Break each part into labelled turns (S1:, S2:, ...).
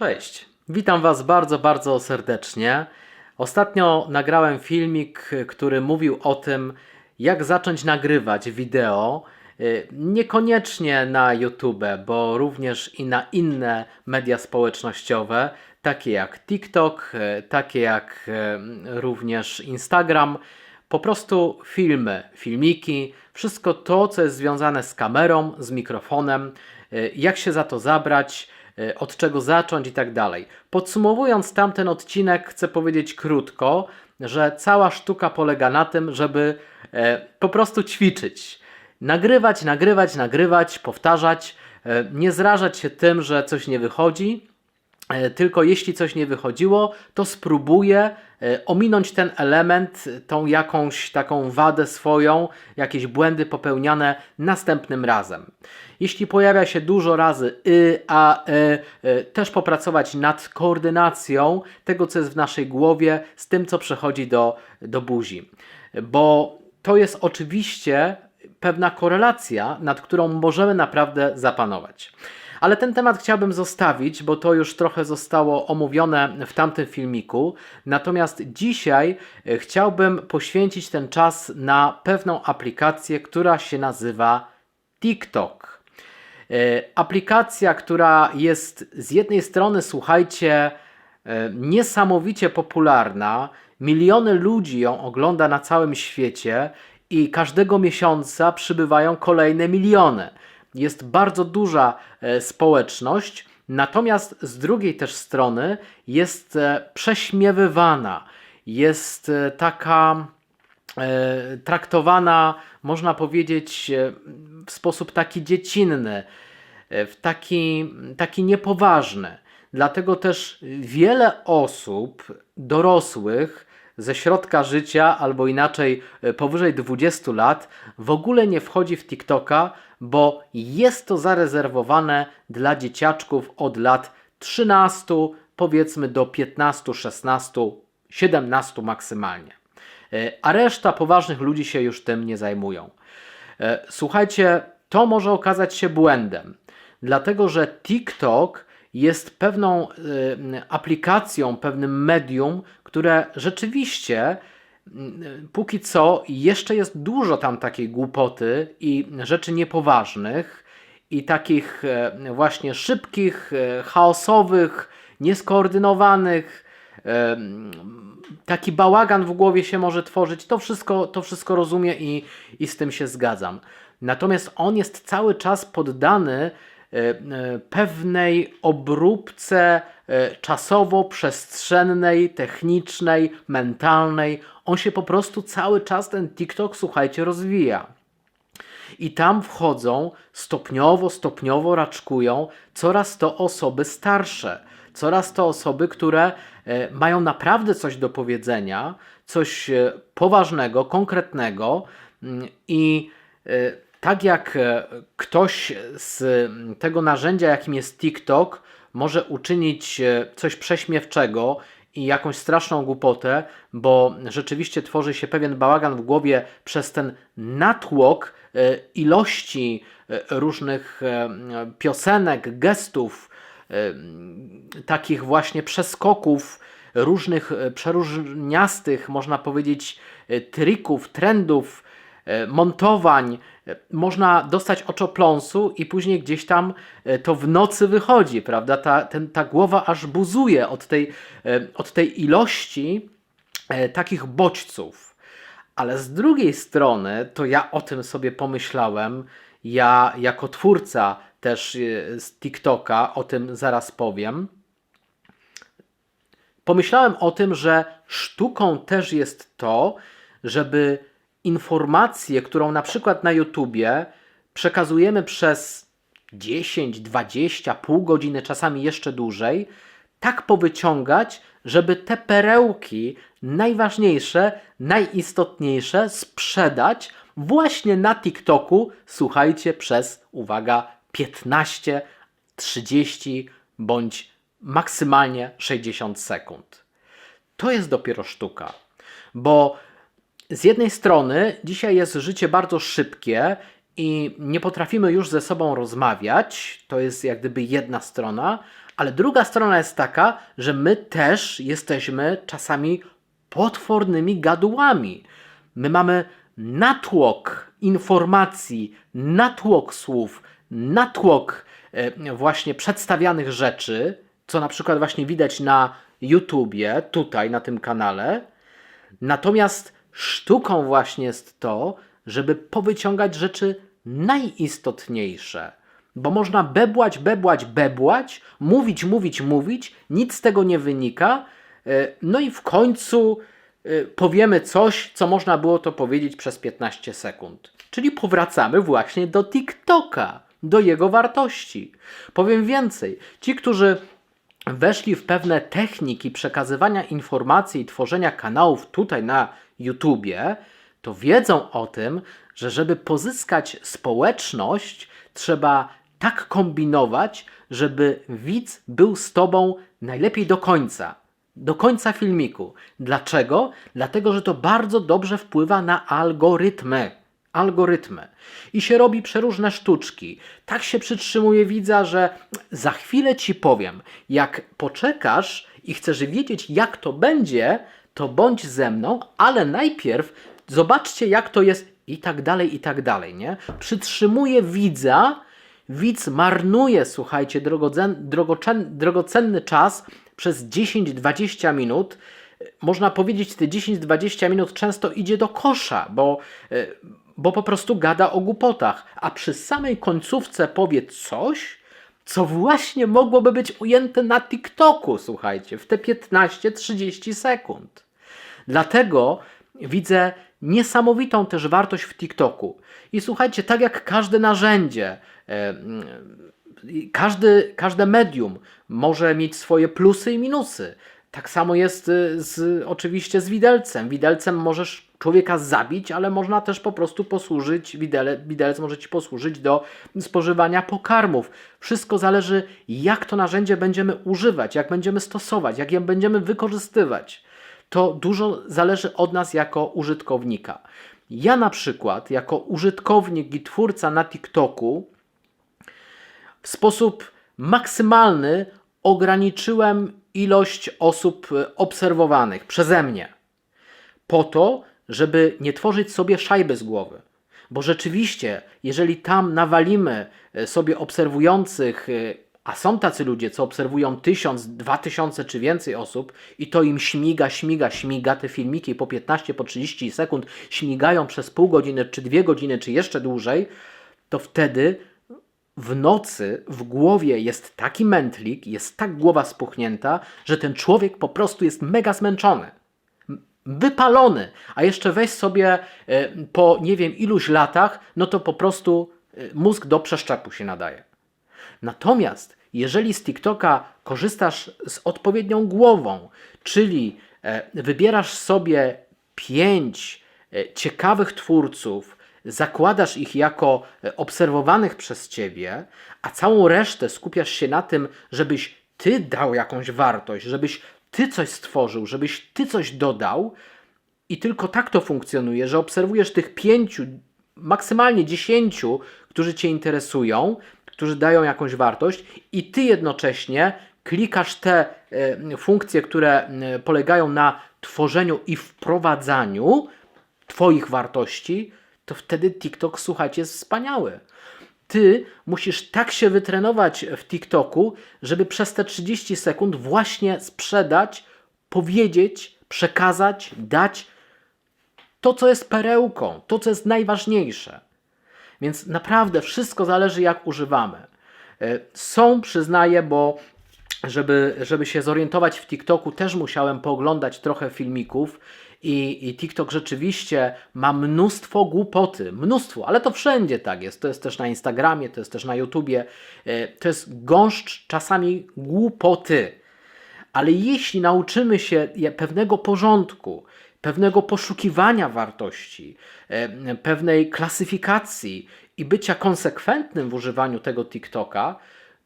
S1: Cześć, witam Was bardzo, bardzo serdecznie. Ostatnio nagrałem filmik, który mówił o tym, jak zacząć nagrywać wideo. y, Niekoniecznie na YouTube, bo również i na inne media społecznościowe, takie jak TikTok, y, takie jak y, również Instagram. Po prostu filmy, filmiki, wszystko to, co jest związane z kamerą, z mikrofonem, jak się za to zabrać, od czego zacząć i tak dalej. Podsumowując tamten odcinek, chcę powiedzieć krótko, że cała sztuka polega na tym, żeby e, po prostu ćwiczyć. Nagrywać, nagrywać, nagrywać, powtarzać, e, nie zrażać się tym, że coś nie wychodzi, E, Tylko jeśli coś nie wychodziło, to spróbuję e, ominąć ten element, tą jakąś taką wadę swoją, jakieś błędy popełniane następnym razem. Jeśli pojawia się dużo razy y, a, e, e, też popracować nad koordynacją tego, co jest w naszej głowie, z tym, co przechodzi do, do buzi. Bo to jest oczywiście pewna korelacja, nad którą możemy naprawdę zapanować. Ale ten temat chciałbym zostawić, bo to już trochę zostało omówione w tamtym filmiku. Natomiast dzisiaj e, chciałbym poświęcić ten czas na pewną aplikację, która się nazywa TikTok. E, Aplikacja, która jest z jednej strony, słuchajcie, e, niesamowicie popularna. Miliony ludzi ją ogląda na całym świecie i każdego miesiąca przybywają kolejne miliony. Jest bardzo duża e, społeczność, natomiast z drugiej też strony jest e, prześmiewywana, jest e, taka traktowana, można powiedzieć, w sposób taki dziecinny, w taki, taki niepoważny. Dlatego też wiele osób dorosłych ze środka życia, albo inaczej e, powyżej 20 lat, w ogóle nie wchodzi w TikToka, bo jest to zarezerwowane dla dzieciaczków od lat 13, powiedzmy do 15, 16, 17 maksymalnie. E, A reszta poważnych ludzi się już tym nie zajmują. E, Słuchajcie, to może okazać się błędem, dlatego że TikTok jest pewną y, aplikacją, pewnym medium, które rzeczywiście y, póki co jeszcze jest dużo tam takiej głupoty i rzeczy niepoważnych i takich właśnie szybkich, chaosowych, nieskoordynowanych, e, taki bałagan w głowie się może tworzyć. To wszystko, to wszystko rozumiem i, i z tym się zgadzam. Natomiast on jest cały czas poddany pewnej obróbce e, czasowo-przestrzennej, technicznej, mentalnej. On się po prostu cały czas, ten TikTok, słuchajcie, rozwija. I tam wchodzą stopniowo, stopniowo raczkują coraz to osoby starsze, coraz to osoby, które e, mają naprawdę coś do powiedzenia, coś e, poważnego, konkretnego mm, i tak jak e, ktoś z tego narzędzia, jakim jest TikTok, może uczynić e, coś prześmiewczego i jakąś straszną głupotę, bo rzeczywiście tworzy się pewien bałagan w głowie przez ten natłok e, ilości różnych piosenek, gestów, takich właśnie przeskoków, różnych przeróżniastych, można powiedzieć, trików, trendów, montowań. Można dostać oczopląsu i później gdzieś tam e, to w nocy wychodzi, prawda? Ta, ten, ta głowa aż buzuje od tej, e, od tej ilości e, takich bodźców. Ale z drugiej strony, to ja o tym sobie pomyślałem, ja jako twórca też z TikToka, o tym zaraz powiem. Pomyślałem o tym, że sztuką też jest to, żeby informację, którą na przykład na YouTubie przekazujemy przez 10, 20, pół godziny, czasami jeszcze dłużej, tak powyciągać, żeby te perełki najważniejsze, najistotniejsze sprzedać właśnie na TikToku, słuchajcie, przez, uwaga, 15, 30 bądź maksymalnie 60 sekund. To jest dopiero sztuka, bo z jednej strony dzisiaj jest życie bardzo szybkie i nie potrafimy już ze sobą rozmawiać, to jest jak gdyby jedna strona, Ale druga strona jest taka, że my też jesteśmy czasami potwornymi gadułami. My mamy natłok informacji, natłok słów, natłok e, właśnie przedstawianych rzeczy, co na przykład właśnie widać na YouTubie, tutaj na tym kanale. Natomiast sztuką właśnie jest to, żeby powyciągać rzeczy najistotniejsze. Bo można bebłać, bebłać, bebłać, mówić, mówić, mówić, nic z tego nie wynika. e, No i w końcu e, powiemy coś, co można było to powiedzieć przez 15 sekund. Czyli powracamy właśnie do TikToka, do jego wartości. Powiem więcej, ci, którzy weszli w pewne techniki przekazywania informacji i tworzenia kanałów tutaj na YouTubie, to wiedzą o tym, że żeby pozyskać społeczność, trzeba tak kombinować, żeby widz był z tobą najlepiej do końca. Do końca filmiku. Dlaczego? Dlatego, że to bardzo dobrze wpływa na algorytmy. Algorytmy. I się robi przeróżne sztuczki. Tak się przytrzymuje widza, że za chwilę ci powiem. Jak poczekasz i chcesz wiedzieć, jak to będzie, to bądź ze mną, ale najpierw zobaczcie, jak to jest i tak dalej, i tak dalej, nie? Przytrzymuje widza, widz marnuje, słuchajcie, drogocenny czas przez 10-20 minut. Można powiedzieć, te 10-20 minut często idzie do kosza, bo, e, bo po prostu gada o głupotach, a przy samej końcówce powie coś, co właśnie mogłoby być ujęte na TikToku, słuchajcie, w te 15-30 sekund. Dlatego widzę niesamowitą też wartość w TikToku. I słuchajcie, tak jak każde narzędzie, e, mm, każdy, każde medium może mieć swoje plusy i minusy. Tak samo jest y, z, oczywiście z widelcem. Widelcem możesz człowieka zabić, ale można też po prostu posłużyć, widele, widelec może ci posłużyć do spożywania pokarmów. Wszystko zależy, jak to narzędzie będziemy używać, jak będziemy stosować, jak je będziemy wykorzystywać. To dużo zależy od nas jako użytkownika. Ja na przykład, jako użytkownik i twórca na TikToku, w sposób maksymalny ograniczyłem ilość osób e, obserwowanych przeze mnie. Po to, żeby nie tworzyć sobie szajby z głowy. Bo rzeczywiście, jeżeli tam nawalimy e, sobie obserwujących, e, a są tacy ludzie, co obserwują tysiąc, dwa tysiące czy więcej osób i to im śmiga, śmiga, śmiga, te filmiki po 15, po 30 sekund śmigają przez pół godziny, czy dwie godziny, czy jeszcze dłużej, to wtedy w nocy w głowie jest taki mętlik, jest tak głowa spuchnięta, że ten człowiek po prostu jest mega zmęczony. Wypalony, a jeszcze weź sobie e, po nie wiem iluś latach, no to po prostu e, mózg do przeszczepu się nadaje. Natomiast jeżeli z TikToka korzystasz z odpowiednią głową, czyli e, wybierasz sobie pięć ciekawych twórców, zakładasz ich jako e, obserwowanych przez ciebie, a całą resztę skupiasz się na tym, żebyś ty dał jakąś wartość, żebyś ty coś stworzył, żebyś ty coś dodał, i tylko tak to funkcjonuje, że obserwujesz tych pięciu, maksymalnie dziesięciu, którzy Cię interesują, którzy dają jakąś wartość, i Ty jednocześnie klikasz te e, funkcje, które e, polegają na tworzeniu i wprowadzaniu Twoich wartości, to wtedy TikTok, słuchajcie, jest wspaniały. Ty musisz tak się wytrenować w TikToku, żeby przez te 30 sekund właśnie sprzedać, powiedzieć, przekazać, dać to, co jest perełką, to, co jest najważniejsze. Więc naprawdę wszystko zależy, jak używamy. E, Są, przyznaję, bo żeby, żeby się zorientować w TikToku, też musiałem pooglądać trochę filmików. I, I TikTok rzeczywiście ma mnóstwo głupoty, mnóstwo, ale to wszędzie tak jest. To jest też na Instagramie, to jest też na YouTubie. E, To jest gąszcz czasami głupoty. Ale jeśli nauczymy się pewnego porządku, pewnego poszukiwania wartości, e, pewnej klasyfikacji i bycia konsekwentnym w używaniu tego TikToka,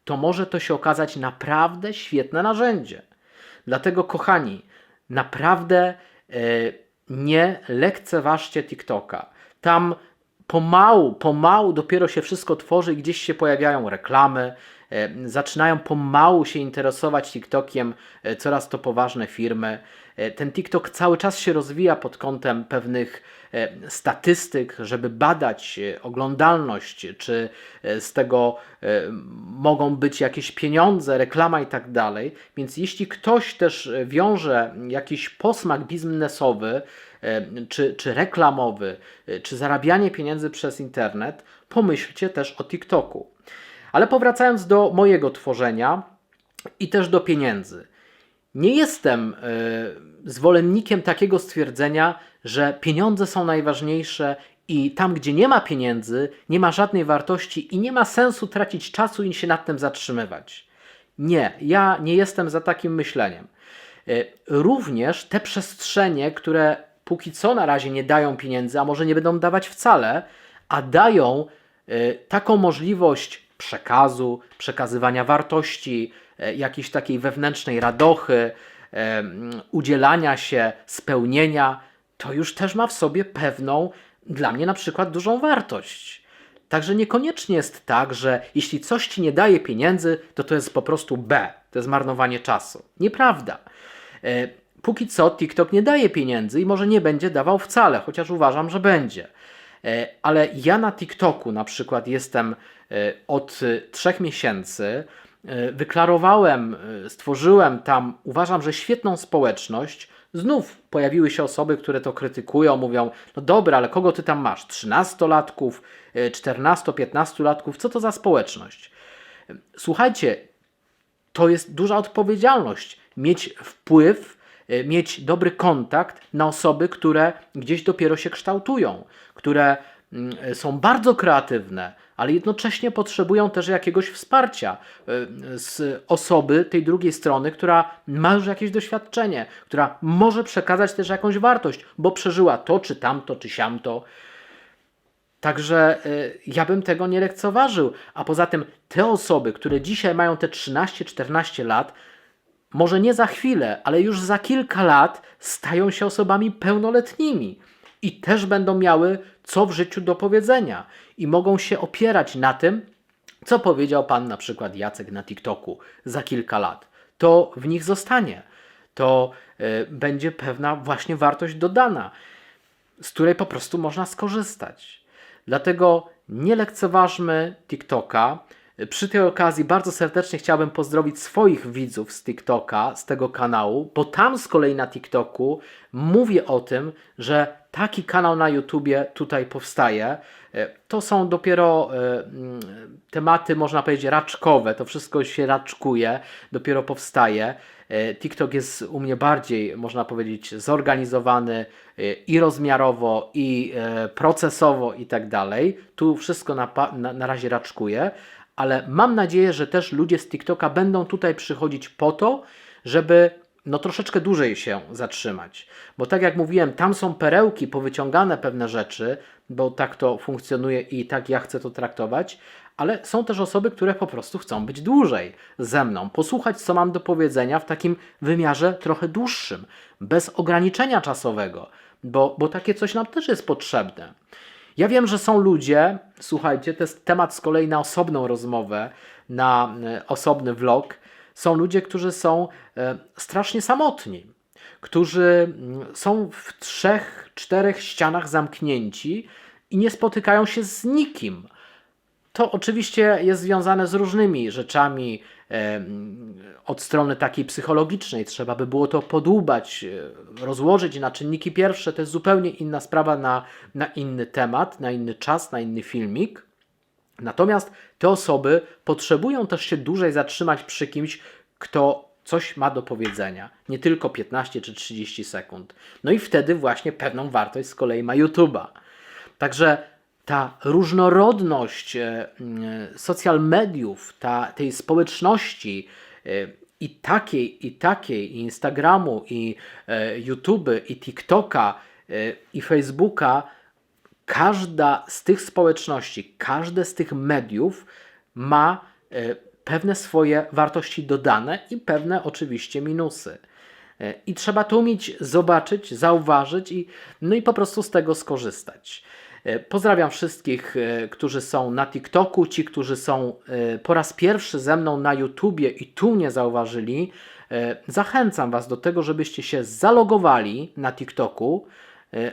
S1: to może to się okazać naprawdę świetne narzędzie. Dlatego, kochani, naprawdę nie lekceważcie TikToka. Tam pomału, pomału dopiero się wszystko tworzy i gdzieś się pojawiają reklamy, e, zaczynają pomału się interesować TikTokiem e, coraz to poważne firmy. E, Ten TikTok cały czas się rozwija pod kątem pewnych e, statystyk, żeby badać e, oglądalność, czy z tego mogą być jakieś pieniądze, reklama i tak dalej. Więc jeśli ktoś też wiąże jakiś posmak biznesowy, czy, czy reklamowy, czy zarabianie pieniędzy przez internet, pomyślcie też o TikToku. Ale powracając do mojego tworzenia i też do pieniędzy. Nie jestem e, zwolennikiem takiego stwierdzenia, że pieniądze są najważniejsze i tam, gdzie nie ma pieniędzy, nie ma żadnej wartości i nie ma sensu tracić czasu i się nad tym zatrzymywać. Nie, ja nie jestem za takim myśleniem. E, Również te przestrzenie, które póki co na razie nie dają pieniędzy, a może nie będą dawać wcale, a dają e, taką możliwość przekazu, przekazywania wartości, jakiejś takiej wewnętrznej radochy, e, udzielania się, spełnienia, to już też ma w sobie pewną, dla mnie na przykład, dużą wartość. Także niekoniecznie jest tak, że jeśli coś ci nie daje pieniędzy, to to jest po prostu B, to jest marnowanie czasu. Nieprawda. E, Póki co TikTok nie daje pieniędzy i może nie będzie dawał wcale, chociaż uważam, że będzie. E, Ale ja na TikToku na przykład jestem e, od e, trzech miesięcy. E, Wyklarowałem, e, stworzyłem tam, uważam, że świetną społeczność. Znów pojawiły się osoby, które to krytykują, mówią: No dobra, ale kogo ty tam masz? 13-latków, 14-15-latków? Co to za społeczność? Słuchajcie, to jest duża odpowiedzialność mieć wpływ, e, mieć dobry kontakt na osoby, które gdzieś dopiero się kształtują, które e, są bardzo kreatywne, ale jednocześnie potrzebują też jakiegoś wsparcia e, z osoby tej drugiej strony, która ma już jakieś doświadczenie, która może przekazać też jakąś wartość, bo przeżyła to, czy tamto, czy siamto. Także y, ja bym tego nie lekceważył. A poza tym te osoby, które dzisiaj mają te 13-14 lat, może nie za chwilę, ale już za kilka lat stają się osobami pełnoletnimi i też będą miały co w życiu do powiedzenia i mogą się opierać na tym, co powiedział pan na przykład Jacek na TikToku za kilka lat. To w nich zostanie. To y, będzie pewna właśnie wartość dodana z której po prostu można skorzystać. Dlatego nie lekceważmy TikToka. Przy tej okazji bardzo serdecznie chciałbym pozdrowić swoich widzów z TikToka, z tego kanału, bo tam z kolei na TikToku mówię o tym, że taki kanał na YouTubie tutaj powstaje. E, To są dopiero e, mm, tematy, można powiedzieć, raczkowe. To wszystko się raczkuje, dopiero powstaje. E, TikTok jest u mnie bardziej, można powiedzieć, zorganizowany i rozmiarowo, i procesowo, i tak dalej. Tu wszystko na, na, na razie raczkuje, ale mam nadzieję, że też ludzie z TikToka będą tutaj przychodzić po to, żeby no troszeczkę dłużej się zatrzymać. Bo tak jak mówiłem, tam są perełki, powyciągane pewne rzeczy, bo tak to funkcjonuje i tak ja chcę to traktować, ale są też osoby, które po prostu chcą być dłużej ze mną, posłuchać, co mam do powiedzenia w takim wymiarze trochę dłuższym, bez ograniczenia czasowego, bo, bo takie coś nam też jest potrzebne. Ja wiem, że są ludzie, słuchajcie, to jest temat z kolei na osobną rozmowę, na e, osobny vlog. Są ludzie, którzy są e, strasznie samotni, którzy mm, są w trzech, czterech ścianach zamknięci i nie spotykają się z nikim. To oczywiście jest związane z różnymi rzeczami em, od strony takiej psychologicznej. Trzeba by było to podłubać, e, rozłożyć na czynniki pierwsze. To jest zupełnie inna sprawa na, na inny temat, na inny czas, na inny filmik. Natomiast te osoby potrzebują też się dłużej zatrzymać przy kimś, kto coś ma do powiedzenia. Nie tylko 15 czy 30 sekund. No i wtedy właśnie pewną wartość z kolei ma YouTube'a. Także ta różnorodność e, mm, social mediów, ta, tej społeczności e, i takiej, i takiej, i Instagramu, i e, YouTube, i TikToka, i Facebooka, każda z tych społeczności, każde z tych mediów ma e, pewne swoje wartości dodane i pewne oczywiście minusy. E, I trzeba to umieć zobaczyć, zauważyć i, no i po prostu z tego skorzystać. E, Pozdrawiam wszystkich, którzy są na TikToku, ci, którzy są po raz pierwszy ze mną na YouTubie i tu mnie zauważyli. Zachęcam Was do tego, żebyście się zalogowali na TikToku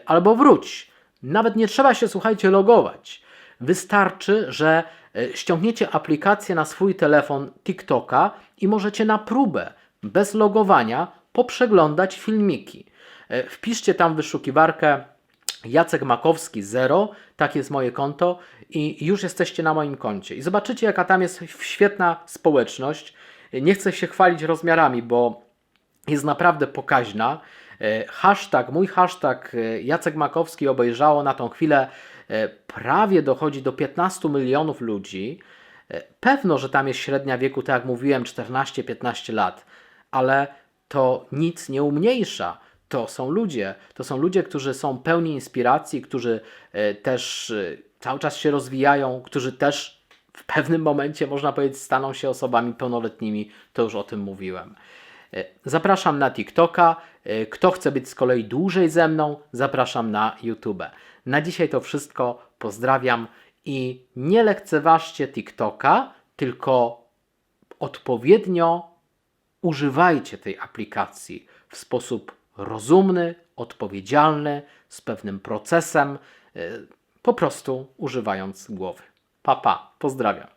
S1: albo wróć. Nawet nie trzeba się, słuchajcie, logować. Wystarczy, że e, ściągniecie aplikację na swój telefon TikToka i możecie na próbę, bez logowania, poprzeglądać filmiki. E, Wpiszcie tam wyszukiwarkę Jacek Makowski 0, tak jest moje konto i już jesteście na moim koncie. I zobaczycie, jaka tam jest świetna społeczność. Nie chcę się chwalić rozmiarami, bo jest naprawdę pokaźna. E, Hashtag, mój hashtag e, Jacek Makowski obejrzało na tą chwilę e, prawie dochodzi do 15 milionów ludzi. Pewno, że tam jest średnia wieku, tak jak mówiłem, 14-15 lat, ale to nic nie umniejsza. To są ludzie, to są ludzie, którzy są pełni inspiracji, którzy też cały czas się rozwijają, którzy też w pewnym momencie, można powiedzieć, staną się osobami pełnoletnimi. To już o tym mówiłem. Zapraszam na TikToka. E, Kto chce być z kolei dłużej ze mną, zapraszam na YouTube. Na dzisiaj to wszystko. Pozdrawiam i nie lekceważcie TikToka, tylko odpowiednio używajcie tej aplikacji w sposób rozumny, odpowiedzialny, z pewnym procesem, e, po prostu używając głowy. Pa, pa, pozdrawiam.